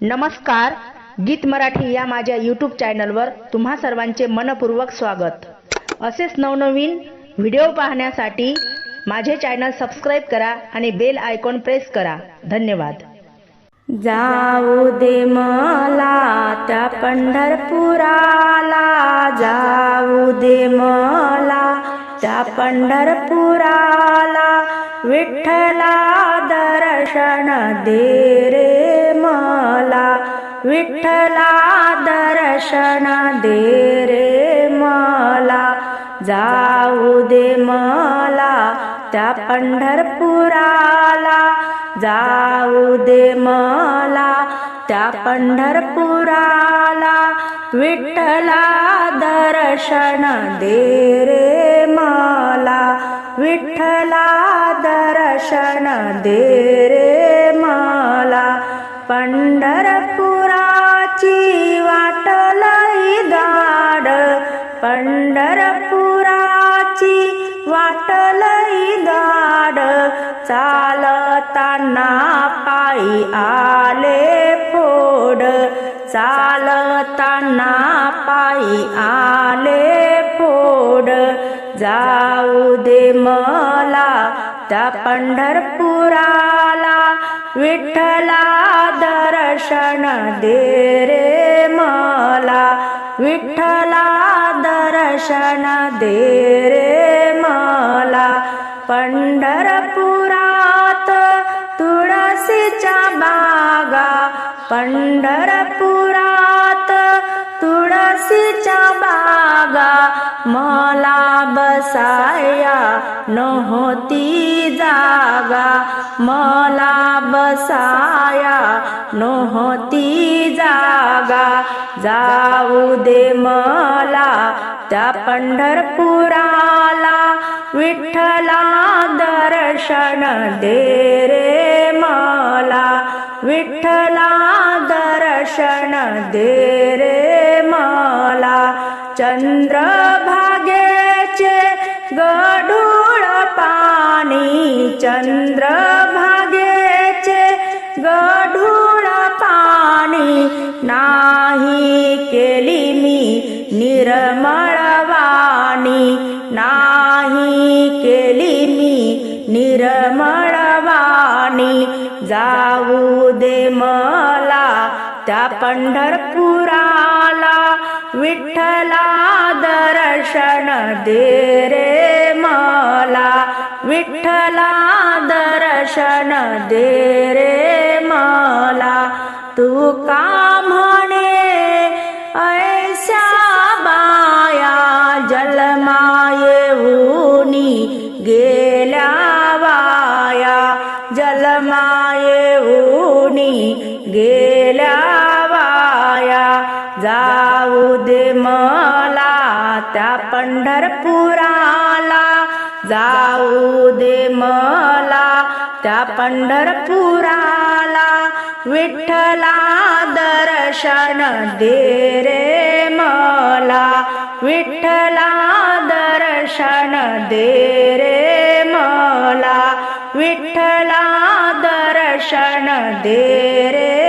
नमस्कार गीत मराठी या माझ्या यूट्यूब चॅनलवर तुम्हा सर्वांचे मनपूर्वक स्वागत. असेच नवनवीन व्हिडिओ पाहण्यासाठी माझे चॅनल सबस्क्राईब करा आणि बेल आयकॉन प्रेस करा. धन्यवाद. जाऊ दे मला त्या पंढरपुराला. जाऊ दे मला त्या पंढरपुराला. विठ्ठला दर्शन दे विठ्ठला दर्शन दे रे मला जाऊ दे मला त्या पंढरपुराला जाऊ दे मला त्या पंढरपुराला. विठ्ठला दर्शन दे रे मला विठ्ठला दर्शन दे रे पंढरपुराची वाटलई दाड. चालताना पायी आले फोड. चालताना पायी आले फोड. जाऊ दे मला त्या पंढरपुराला. विठ्ठला दर्शन दे रे मला. विठ्ठला दर्शन दे रे मला. पंढरपुरात तुळशीच्या बागा. पंढरपुरात तुळशीच्या बागा. मला बसाया नव्हती जागा. मला बसाया नव्हती जागा. जाऊ दे मला त्या पंढरपुराला विठ्ठला दर्शन दे रे मला विठ्ठला दर्शन दे रे मला चंद्रभागेचे गढूळ पाणी चंद्रभागेचे गढूळ पाणी नाही केली मी निर्मळवाणी नाही केली मी निरमळवाणी. जाऊ दे मला त्या पंढरपुराला. विठ्ठला दर्शन दे रे मला. विठ्ठला दर्शन दे रे मला. तू का जलमायेऊनी गेल्या वाया जाऊ दे मला त्या पंढरपुराला. जाऊ दे मला त्या पंढरपुराला. विठ्ठला दर्शन दे रे मला. विठ्ठला दर्शन दे रे विठ्ठला दर्शन दे रे